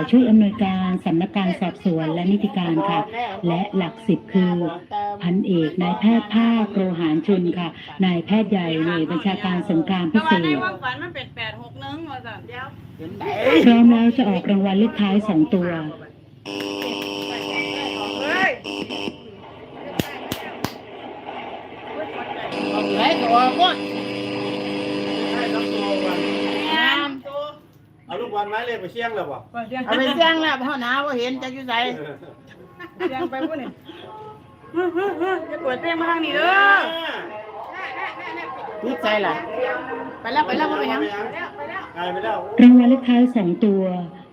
ายช่วยอำนวยการสำนักการสอบสวนและนิติการค่ะ และหลักสิบคือพันเอกนายแพทย์ภาคโรหารชุนค่ะ นายแพทย์ใหญ่หน่วยบัญชาการสงครามแต่พิเศว่าในษความฝันมันเป็นแปดหกหนึ่งว่าสั่นเดียวพร้อมแล้วจะออกรางวัลเลขท้ายสองตัวเฮ้ยเอาไหนตัวหมด ให้น้ำตัววัน งามตัว เอาลูก บอลไม้เลยไปเชียงเลยบ่เสียงเอาไปเสี่ยงแล้วเท่าหนาว่าเห็นจะอยู่ไสเสียงไปพวกนี้จะเปิดเพลงมาทางนี้เด้อนิดใจล่ะ ไปแล้วไปแล้วบ่ไปยังกลายไปแล้วรางวัลเลขท้ายสองตัว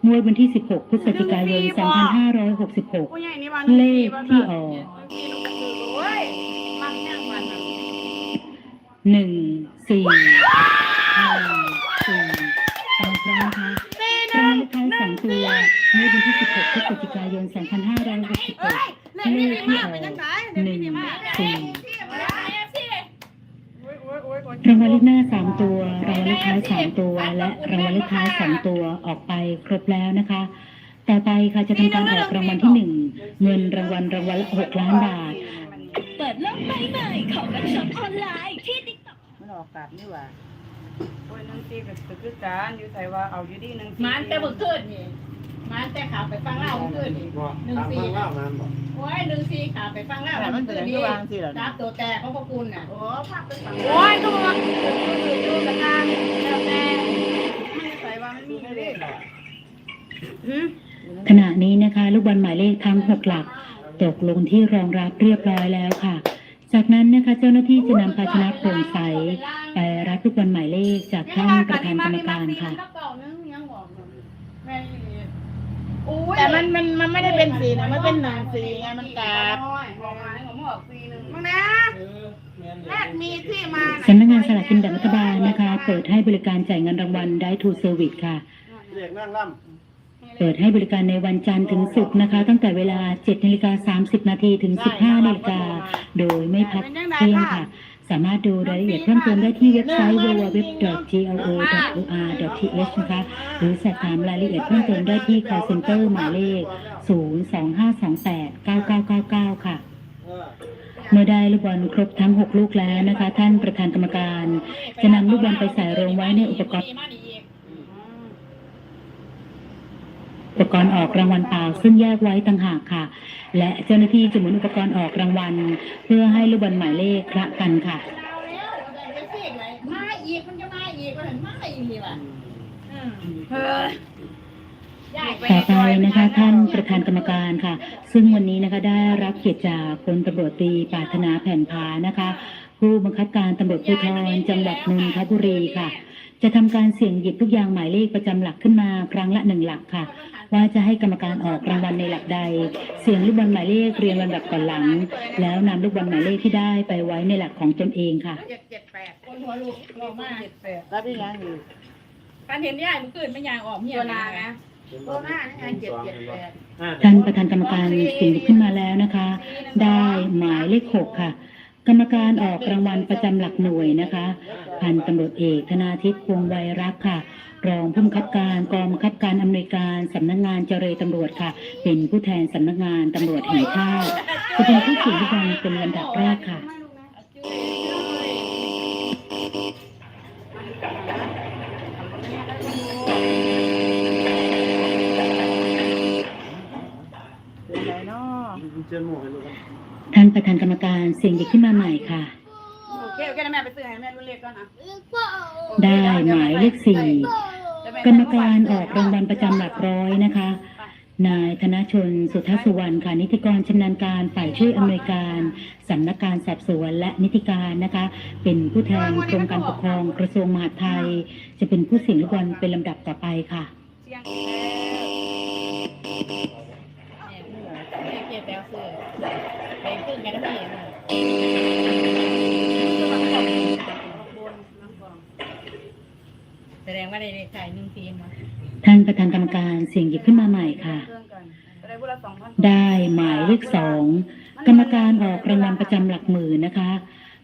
งวดวันที่ 16 พฤศจิกายน 2566ผู้ใหญ่นี่วันเลขที่ออกโอ้ยมักแห้งมันน่ะหนึ่งสี่ห้าสี่สองครั้งนะคะรางวัลเล ขท้ายสองตัวงวดวันที่ 16พฤศจิกายน 2566เลขที่ออกหนึ่งสี่โอ้ยโอ้ยโอ้ยโอ้ยรางวัลเลขหน้าสามตัวรางวัลเลขท้ายสามตัว และรางวัลเลขท้ายสองตัวออกไปครบแล้วนะคะ ต่อไปค่ะจะทำการออกรางวัลที่หนึ่งเงินรางวัลรางวัลละหกล้านบาท เปิดโลกใบใหม่ของกันช็อปออนไลน์ที่ติ๊กต็อกมันออกกลับนี่ว่า โอ้ยหนึ่งสี่ก็คือการอยู่ไสว่าเอาอยู่ดีหนึ่งสี่มันแต่เมื่อคืนนี่มันแต่ขาไปฟังเล่าเมื่อคืนนี่บ่ตามฟังเล่ามันบ่โอ้ยหนึ่งสี่ขาไปฟังเล่าแต่มันเป็นอย่างที่วางสิล่ะรับตัวแต่ของพวกคุณน่ะโอ้พักไปฝั่งโอ้ยก็มาอยู่กันนานแล้วแต่ไม่ใส่ว่ามันมีเลขหืมขณะนี้นะคะ ลูกบอลหมายเลขทั้งหกหลัก ตกลงที่รองรับเรียบร้อยแล้วค่ะ จากนั้นนะคะ เจ้าหน้าที่จะนำภาชนะโปร่งใส ไปรับลูกบอลหมายเลขจากท่านประธานกรรมการค่ะ แต่มันมันมันไม่ได้เป็นสีนะมันเป็นหนังสีไงมันกลับมึงนะแรกมีที่มาสำนักงานสลากกินแบ่งรัฐบาลนะคะ เปิดให้บริการจ่ายเงินรางวัลได้ทูเซอร์วิสค่ะเรียกนั่งล่เปิดให้บริการในวันจันทร์ถึงศุกร์นะคะ ตั้งแต่เวลา7นาฬิกา30นาทีถึง 15นาฬิกาโดยไม่พักเที่ยงค่ะ สามารถดูรายละเอียดเพิ่มเติมได้ที่เว็บไซต์ www.go.or.th นะคะหรือสอบถามรายละเอียดเพิ่มเติมได้ที่ call center หมายเลข 025289999 ค่ะ เมื่อได้ลูกบอลครบทั้ง 6 ลูกแล้วนะคะ ท่านประธานกรรมการ จะนำลูกบอลไปใส่รวมไว้ในอุปกรณ์อุ ปกรณ์ออกรางวัลเปล่าซึ่งแยกไว้ต่างหากค่ะ และเจ้าหน้าที่จะหมุนอุปกรณ์ออกรางวัล เพื่อให้ลูกบอลหมายเลขคละกันค่ะมาอีกมันจะมาอีกมันเห็นมาอีกทีว่ะเฮ้ยต่อไปนะคะท่านประธานกรรมการค่ะ ซึ่งวันนี้นะคะได้รับเกียรติจากพลตำรวจตรีปรารถนาแผ่นพานะคะ ผู้บังคับการตำรวจภูธรจังหวัดนนทบุรีค่ะ จะทำการเสี่ยงหยิบทุกอย่างหมายเลขประจำหลักขึ้นมาครั้งละหนึ่งหลักค่ะ ว่าจะให้กรรมการออกรางวัลในหลักใด เสี่ยงลูกบอลหมายเลขเรียงลำดับก่อนหลัง แล้วนำลูกบอลหมายเลขที่ได้ไปไว้ในหลักของตนเองค่ะเจ็ดเจ็ดแปดคนหัวลูกลงมาเจ็ดแปดรับได้ยังอยู่การเห็นยายเมื่อคืนไม่ยางออกเหี่ยตัวนานานะนะตัวหน้านี่ไงเจ็ดเจ็ดแปดท่านประธานกรรมการเสิ่ยงหยิบขึ้นมาแล้วนะคะ ได้หมายเลขหกค่ะ กรรมการออกรางวัลประจำหลักหน่วยนะคะ พันตำรวจเอกธนาทิพย์พวงไวรักค่ะ รองผู้บังคับการกองบังคับการอำนวยการสำนักงานเจรตำรวจค่ะ เป็นผู้แทนสำนักงานตำรวจแห่งชาติจะเป็นผู้สี่ยงลูกบอลเป็นลำดับแรกค่ะเจนหมวกให้ลูก ท่านประธานกรรมการเสี่ยงหยิบขึ้นมาใหม่ค่ะ โอเคโอเคนะแม่ไปซื้อให้แม่รุ่นเล็กก่อนนะได้หมายเลขสี่กรรมการออกรางวัลประจำหลักร้อยนะคะ นายธนชนสุทธสุวรรณค่ะนิติกรชำนาญการฝ่ายช่วยอำนวยการสำนักการสอบสวนและนิติการนะคะ เป็นผู้แทนกรมการปกครองกระทรวงมหาดไทย จะเป็นผู้เสี่ยงลูกบอลเป็นลำดับต่อไปค่ะ เสียง เกียรติแปลเสื้อเป็นขึ้นกันนะแสดงว่าในเลขายหนึ่งทีมาท่านประธานกรรมการเสียงหยิบขึ้นมาใหม่ค่ะได้บุละสองได้หมายเลขสองกรรมการออกรางวัลประจำหลักหมื่นนะคะ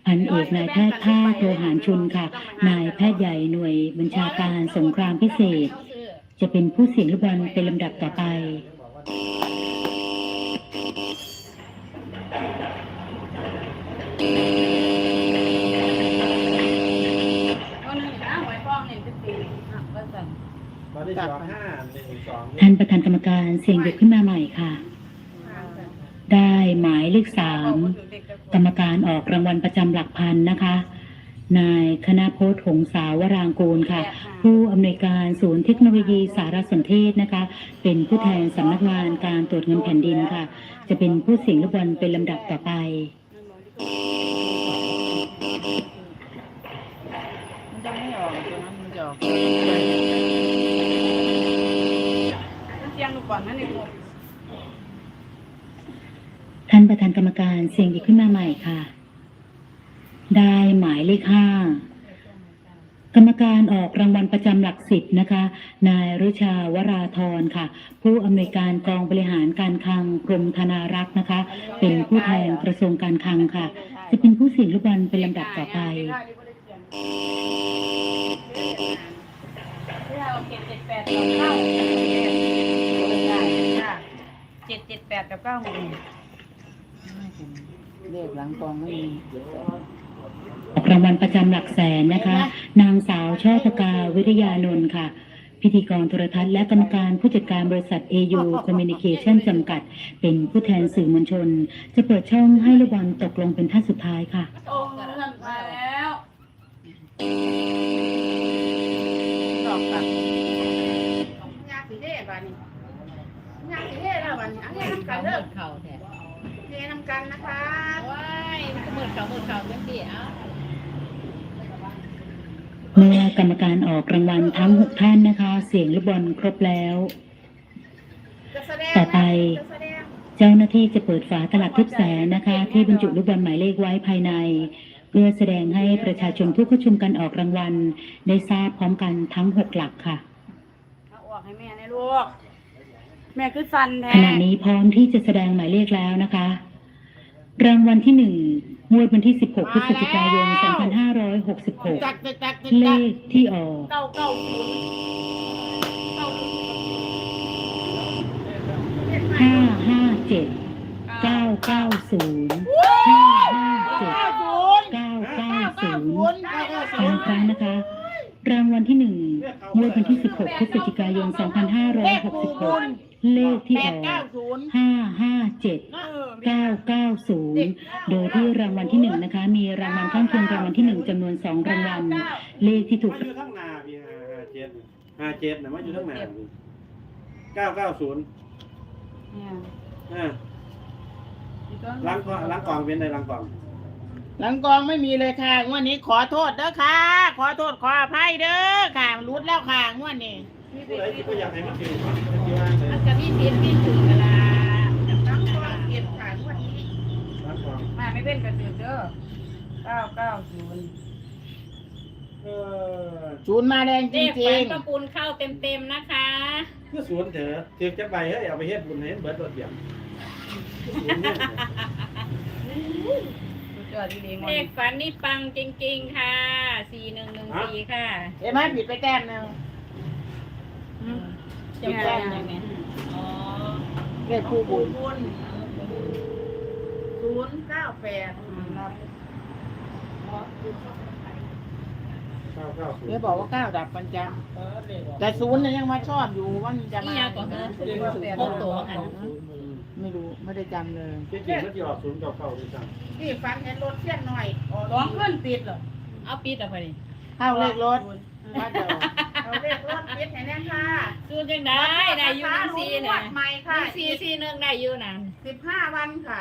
พันเอกนายแพทย์ภาคโลหารชุนค่ะ นายแพทย์ใหญ่หน่วยบัญชาการสงครามพิเศษ จะเป็นผู้เสียงลูกบอลเป็นลำดับต่อไป ท่านประธานกรรมการเสียงหยิบขึ้นมาใหม่ค่ะ ได้หมายเลขสามกรรมการออกรางวัลประจำหลักพันนะคะ นายคณะโพธิ์หงสาวรางกูลค่ะ ผู้อำนวยการศูนย์เทคโนโลยีสารสนเทศนะคะ เป็นผู้แทนสำนักงานการตรวจเงินแผ่นดินค่ะ จะเป็นผู้เสียงลูกบอลเป็นลำดับต่อไป มันจะไม่ออกตัวนั้นมันจะออก เสียงลูกบอลนั่นเอง ท่านป ระธานกรรมการเสียงหยิบขึ้นมาใหม่ค่ะ ได้หมายเลขห้ากรรมการออกรางวัลประจำหลักสิบนะคะ นายรุชาวราธรค่ะ ผู้อำนวยการกองบริหารการคลังกรมธนารักษ์นะคะ เป็นผู้แทนกระทรวงการคลังค่ะ จะเป็นผู้เสี่ยงลูกบอลเป็นลำดับต่อไปเจ็ดเจ็ดแปดกับเก้าหก เลขหลังกองไม่มีออกรางวัลประจำหลักแสนนะคะ นางสาวช่อพกาวิทยานนท์ค่ะ พิธีกรโทรทัศน์และกรรมการผู้จัดการบริษัท AU Communication จำกัด เป็นผู้แทนสื่อมวลชน จะเปิดช่องให้ลูกบอลตกลงเป็นท่าสุดท้ายค่ะโอ้เรื่องมาแล้วดอกตัดยาสีเทบานี่ยาสีเทแล้วบานี่อันนี้ทำกันเลิกเขาแท้ เททำกันนะคะว้ายมันก็เหมือนเขาเหมือนเขาจังสิเอ้าเมื่อกรรมการออกรางวัลทั้งหกท่านนะคะ เสียงลูกบอลครบแล้วจะแสดงต่อไปจะแสดงเจ้าหน้าที่จะเปิดฝาตลับทึบแสนนะคะ ที่บรรจุลูกบอลหมายเลขไว้ภายใน เพื่อแสดงให้ประชาชนผู้เข้าชมการออกรางวัล ได้ทราบพร้อมกันทั้งหกหลักค่ะเอาออกให้แม่นะลูกแม่คือฟันแท้ขณะนี้พร้อมที่จะแสดงหมายเลขแล้วนะคะ รางวัลที่หนึ่งงวดวันที่ 16 พฤศจิกายน จัก2566 จักจักจักเลขที่ออกห้าห้าเจ็ดเก้าเก้าศูนย์ห้าห้าเจ็ดเก้าเก้าศูนอีย์กครั้งนะคะ รางวัลที่หนึ่งงวดวันที่ 16 พฤศจิกายน เลขปูน2566 เลขที่ออกห้าห้าย์557 เออมี 0 โดยที่รางวัลที่หนึ่งนะคะ มีรางวัลข้างเคียงรางวัลที่หนึ่งจำนวนสองรางวัล เลขที่ถูกอยู่ทั้งหนาพี่ห้าห้าเจ็ดห้าเจ็ดนะม่อยู่ทั้งหนาเก้าเก้าศูนย์ล้างกล่องล้องเว้นไรล้างกล่อง หลังกองไม่มีเลยค่ะงวดนี้ขอโทษเด้อค่ะ ขอโทษขออภัยเด้อค่ะรุดแล้วค่ะงวดนี้ก็อยากให้มันถึงมัดเลย มันจะมีเสียงที่ถึงเวลาจับกองเก็บขายด้ว นนี้ล้างกองมาไม่เป็นกระสือเด้อเก้าเก้าศูนย์เออศูนย์มาแรงจเลขริฝันงประปูนเข้าเต็มๆนะคะ คือสวนเถอะเถือกจะไปเฮ้ยเอาไปเฮ็ดบุญเฮ็ดเบิดรถเดียวคือสวนเนี่ยเจอดีดีงเลขฝันนี่ปังจริงๆค่ะสี่หนึ่งหนึ่งสี่ค่ะๆเห็นไหมผิดไปแต้มหนึ่งจะแจ้งยังไงอ๋อเลขคู่บุญบุญศู นย์เก้าแปดเก้าเก้าศูนเดี๋ยวย์บอกว่าเก้าดับประจำแต่ศูนย์เนี่ยยังมาชอบอยู่ว่ามันจะนี่มายากกว่าเธอพกตัวกันไม่รู้ไม่ได้จำเลยที่จริงมันจะออกศูนย์เก้าเก้าด้วยซ้ำนี่ฟันเห็นรถเสี้ยนหน่อยออกสองขึ้นปิดเหรอเอาปิดเอาไปดิเข้าเลขรถว่าจะออกเอาเลขรถปิดให้แน่ค่ะซูนจังได้ได้อยู่หนึ่งสี่วันะดใหม่ค่ะสี่สี่หนึ่งได้อยู่นะสิบห้าวันค่ะ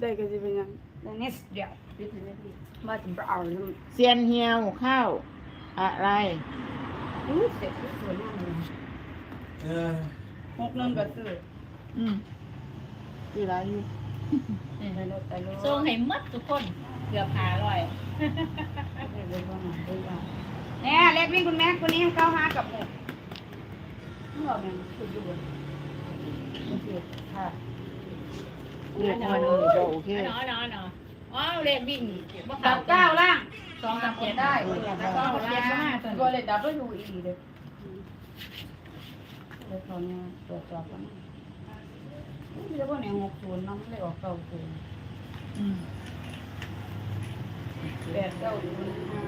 ได้ก็ได้ก็จะเป็นยังได้นิดเดียวปิดให้ได้ดีมาถึงเอาเลยเซียนเฮียวเข้าอะไร อู้เสร็จสวยมากเลยเออหกหนึ่งก็ซื้ออืมที่ร้านอยู่ไปรถไปรถส่งให้หมดทุกคนเกือบหาร้อยเนี่ยเล็กวิ่งคุณแม่คนนี้เก้าห้ากับหกนี่บอกมันคืออยู่ค่ะ เลขมันนี่ก็โอเคเนาะเนาะเนาะอ๋อเลขวิ่งบ่กัขาบดเก้าล่างสองกับเจ็ดได้ได้แล้วก็เจ็ดก็มาตัวนี้เลยดับเบิลยูอีเลยเดี๋ยวเขาเนี่ยตรวจสอบกันนี่เรียกว่าเนี่ยหกศูนย์เนาะไม่ได้ออกเก้าศูนย์อืมแปดเก้าศูนย์ห้า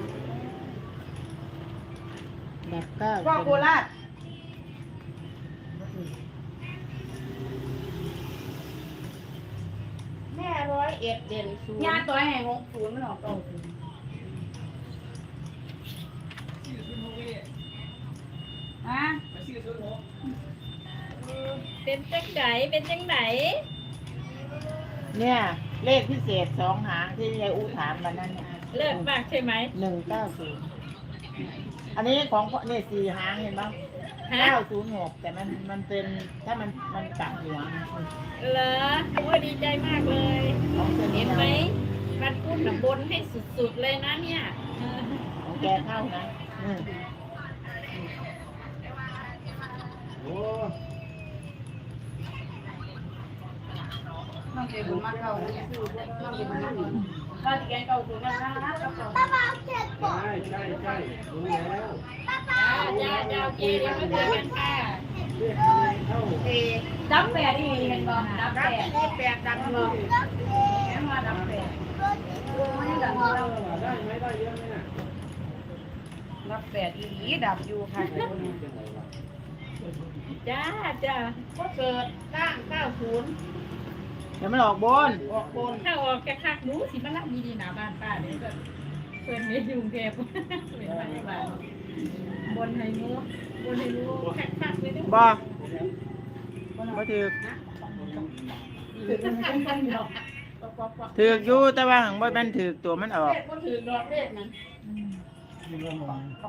แบบเก้าพ่อโคราช เอ็ดเด่นศูนย์ญาติตัวแห่งหกศูนย์มันออกเก้าศูนย์ฮะเป็นจังไหนเป็นจังไหนเนี่ย เลขพิเศษสองหางที่ยายอูถามวันนั้นเนี่ยเลิศมากใช่ไหมหนึ่งเก้าศูนย์อันนี้ของพ่อเนี่ยสี่หางเห็นปะฮะเก้าศูนย์หกแต่มันมันเป็นถ้ามันมันกลับหัว เหรอโอ้ยดีใจมากเลย ไหมมันพูดน่ะบนให้สุดๆเลยนะเนี่ยเออของแกเข้านะอืมโอ้น้องเจ้าบุญมาเข้าเนี่ยน้องเจ้าบุญมาเข้าก็ที่แกเก้าศูนย์นะนะนะเก้าศูนย์ใช่ใช่ใช่รู้แล้วจ้าจ้าจ้าโอเคเดี๋ยวมาเจอกันค่ะเรียกอะไรเข้าเอดับแปดนี่เห็นบ่ดับแปรับดที่นี่แปดดังเได้ไหมได้เยอะไหมน่ะดับแปดอีหลีดับอยู่ค่ะจ้าจ้าก็เกิดตั้งเก้าศูนย์เดี๋ยวมันออกบนออกบนถ้าออกแค่คักหนูสิมารับดีๆหนาบ้านป้าเดี๋ยเพื่อนเฮ็ดยู่กรุงเทพเป็นบ้านบ้านบนให้หนูบนให้หนูคักๆเลยเด้อบ่บ่ถือก ถือกอยู่แต่ว่าหังบ่แม่นถือกตัวมันออก เลขก็ถือดอกเลขนั้น